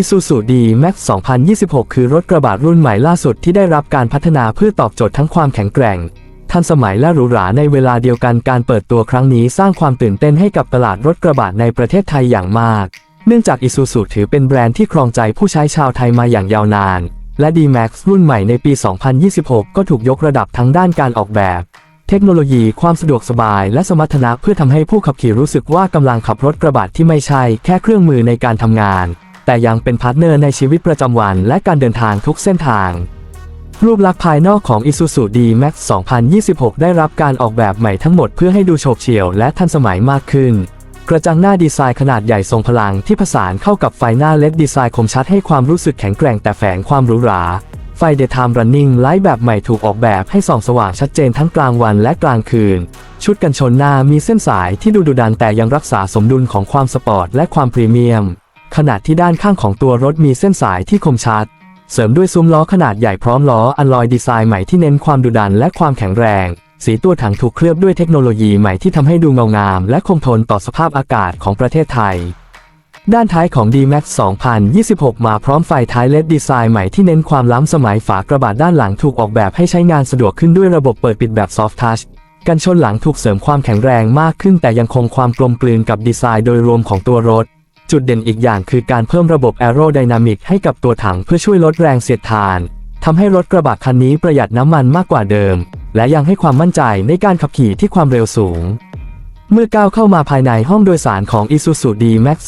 Isuzu D-Max 2026 คือรถกระบะรุ่นใหม่ล่าสุดที่ได้รับการพัฒนาเพื่อตอบโจทย์ทั้งความแข็งแกร่ง ทันสมัยและหรูหราในเวลาเดียวกันการเปิดตัวครั้งนี้สร้างความตื่นเต้นให้กับตลาดรถกระบะในประเทศไทยอย่างมาก เนื่องจาก Isuzu ถือเป็นแบรนด์ที่ครองใจผู้ใช้ชาวไทยมาอย่างยาวนาน และ D-Max รุ่นใหม่ในปี 2026 ก็ถูกยกระดับทั้งด้านการออกแบบ เทคโนโลยีความสะดวกสบาย และสมรรถนะเพื่อทำให้ผู้ขับขี่รู้สึกว่ากำลังขับรถกระบะที่ไม่ใช่แค่เครื่องมือในการทำงาน แต่ยังเป็นพาร์ทเนอร์ในชีวิตประจำวันและการเดินทางทุกเส้นทาง รูปลักษณ์ภายนอกของ Isuzu D-Max 2026 ได้รับการออกแบบใหม่ทั้งหมดเพื่อให้ดูโฉบเฉี่ยวและทันสมัยมากขึ้น กระจังหน้าดีไซน์ขนาดใหญ่ทรงพลังที่ผสานเข้ากับไฟหน้าเล็ดดีไซน์คมชัดให้ความรู้สึกแข็งแกร่งแต่แฝงความหรูหราไฟ Daytime Running Light แบบใหม่ถูกออกแบบให้ส่องสว่างชัดเจนทั้งกลางวันและกลางคืน ชุดกันชนหน้ามีเส้นสายที่ดูดุดันแต่ยังรักษาสมดุลของความสปอร์ตและความพรีเมียม ขณะที่ด้านข้างของตัวรถมีเส้นสายที่คมชัด เสริมด้วยซุ้มล้อขนาดใหญ่พร้อมล้ออัลลอยดีไซน์ใหม่ที่เน้นความดุดันและความแข็งแรง สีตัวถังถูกเคลือบด้วยเทคโนโลยีใหม่ที่ทำให้ดูเงางาม และคงทนต่อสภาพอากาศของประเทศไทย ด้านท้ายของ D-Max 2026 มาพร้อมไฟท้ายเลดดีไซน์ใหม่ที่เน้นความล้ำสมัยฝากระบะด้านหลังถูกออกแบบให้ใช้งานสะดวกขึ้นด้วยระบบเปิดปิดแบบ Soft Touch กันชนหลังถูกเสริมความแข็งแรงมากขึ้นแต่ยังคงความกลมกลืนกับดีไซน์โดยรวมของตัวรถ จุดเด่นอีกอย่างคือการเพิ่มระบบ Aerodynamic ให้กับตัวถังเพื่อช่วยลดแรงเสียดทานทำให้รถกระบะคันนี้ประหยัดน้ำมันมากกว่าเดิม และยังให้ความมั่นใจในการขับขี่ที่ความเร็วสูง เมื่อก้าวเข้ามาภายในห้องโดยสารของ Isuzu D-Max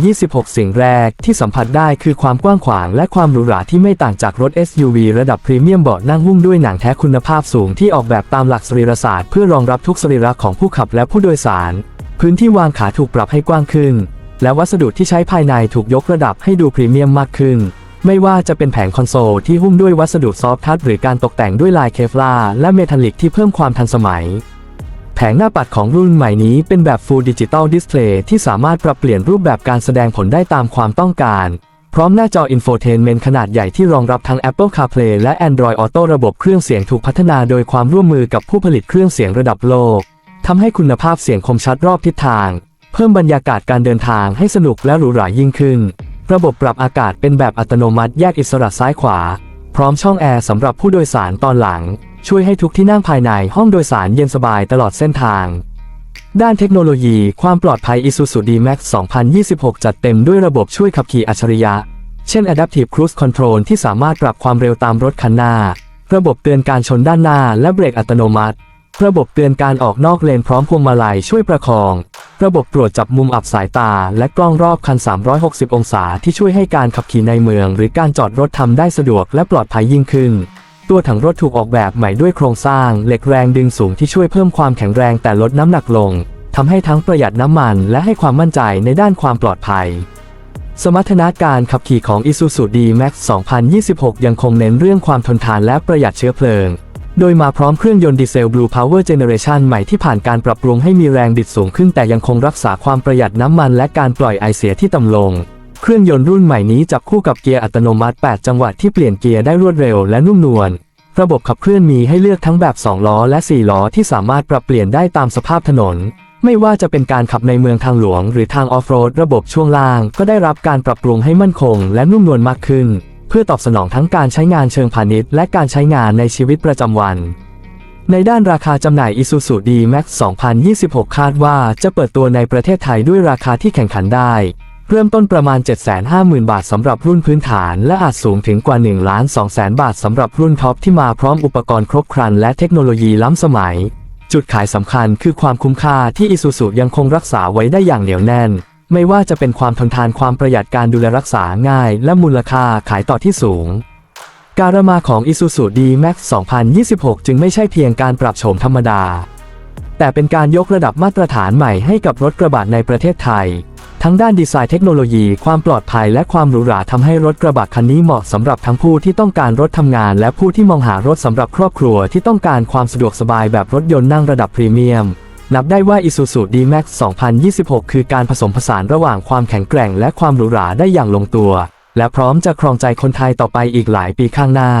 2026 สิ่งแรกที่สัมผัสได้คือความกว้างขวางและความหรูหราที่ไม่ต่างจากรถ SUV ระดับพรีเมียมเบาะนั่งหุ้มด้วยหนังแท้คุณภาพสูงที่ออกแบบตามหลักสรีรศาสตร์เพื่อรองรับทุกสรีระของผู้ขับและผู้โดยสาร พื้นที่วางขาถูกปรับให้กว้างขึ้น และวัสดุที่ใช้ภายในถูกยกระดับให้ดูพรีเมียมมากขึ้น ไม่ว่าจะเป็นแผงคอนโซลที่หุ้มด้วยวัสดุซอฟท์ทัชหรือการตกแต่งด้วยลายเคฟลาและเมทัลลิกที่เพิ่มความทันสมัย แผงหน้าปัดของรุ่นใหม่นี้เป็นแบบ Full Digital Display ที่สามารถปรับเปลี่ยนรูปแบบการแสดงผลได้ตามความต้องการ พร้อมหน้าจอ Infotainment ขนาดใหญ่ที่รองรับทั้ง Apple CarPlay และ Android Auto ระบบเครื่องเสียงถูกพัฒนาโดยความร่วมมือกับผู้ผลิตเครื่องเสียงระดับโลกทำให้คุณภาพเสียงคมชัดรอบทิศทาง พิ่มบรรยากาศการเดินทางให้สนุกและหรูหรายิ่งขึ้น ระบบปรับอากาศเป็นแบบอัตโนมัติแยกอิสระซ้ายขวา พร้อมช่องแอร์สำหรับผู้โดยสารตอนหลัง ช่วยให้ทุกที่นั่งภายในห้องโดยสารเย็นสบายตลอดเส้นทาง ด้านเทคโนโลยีความปลอดภัย Isuzu D-Max 2026 จัดเต็มด้วยระบบช่วยขับขี่อัจฉริยะ เช่น Adaptive Cruise Control ที่สามารถปรับความเร็วตามรถคันหน้า ระบบเตือนการชนด้านหน้าและเบรกอัตโนมัติ ระบบเตือนการออกนอกเลนพร้อมพวงมาลัยช่วยประคอง ระบบตรวจจับมุมอับสายตา และกล้องรอบคัน 360 องศาที่ช่วยให้การขับขี่ในเมือง หรือการจอดรถทำได้สะดวกและปลอดภัยยิ่งขึ้น ตัวถังรถถูกออกแบบใหม่ด้วยโครงสร้าง เหล็กแรงดึงสูงที่ช่วยเพิ่มความแข็งแรงแต่ลดน้ำหนักลงทำให้ทั้งประหยัดน้ำมัน และให้ความมั่นใจในด้านความปลอดภัยสมรรถนะการขับขี่ของ Isuzu D-Max 2026 ยังคงเน้นเรื่องความทนทานและประหยัดเชื้อเพลิง โดยมาพร้อมเครื่องยนต์ดีเซล Blue Power Generation ใหม่ที่ผ่านการปรับปรุงให้มีแรงบิดสูงขึ้นแต่ยังคงรักษาความประหยัดน้ำมันและการปล่อยไอเสียที่ต่ำลง เครื่องยนต์รุ่นใหม่นี้จับคู่กับเกียร์อัตโนมัติ 8 จังหวะที่เปลี่ยนเกียร์ได้รวดเร็วและนุ่มนวล ระบบขับเคลื่อนมีให้เลือกทั้งแบบ 2 ล้อและ 4 ล้อที่สามารถปรับเปลี่ยนได้ตามสภาพถนน ไม่ว่าจะเป็นการขับในเมืองทางหลวง หรือทางออฟโรด ระบบช่วงล่าง ก็ได้รับการปรับปรุงให้มั่นคง และนุ่มนวลมากขึ้น เพื่อตอบสนองทั้งการใช้งานเชิงพาณิชย์และการใช้งานในชีวิตประจำวัน ในด้านราคาจำหน่าย Isuzu D-Max 2026 คาดว่าจะเปิดตัวในประเทศไทยด้วยราคาที่แข่งขันได้ เริ่มต้นประมาณ 750,000 บาทสำหรับรุ่นพื้นฐาน และอาจสูงถึงกว่า1ล้าน2แสนบาทสำหรับรุ่นท็อปที่มาพร้อมอุปกรณ์ครบครันและเทคโนโลยีล้ำสมัย จุดขายสำคัญคือความคุ้มค่าที่ Isuzu ยังคงรักษาไว้ได้อย่างเหนียวแน่น ไม่ว่าจะเป็นความทนทานความประหยัดการดูแลรักษาง่าย และมูลค่าขายต่อที่สูง การมาของ Isuzu D-Max 2026 จึงไม่ใช่เพียงการปรับโฉมธรรมดา แต่เป็นการยกระดับมาตรฐานใหม่ให้กับรถกระบะในประเทศไทย ทั้งด้านดีไซน์เทคโนโลยี ความปลอดภัยและความหรูหราทำให้รถกระบะคันนี้เหมาะสำหรับทั้งผู้ที่ต้องการรถทำงาน และผู้ที่มองหารถสำหรับครอบครัวที่ต้องการความสะดวกสบายแบบรถยนต์นั่งระดับพรีเมียม นับได้ว่า Isuzu D-Max 2026 คือการผสมผสานระหว่างความแข็งแกร่งและความหรูหราได้อย่างลงตัว และพร้อมจะครองใจคนไทยต่อไปอีกหลายปีข้างหน้า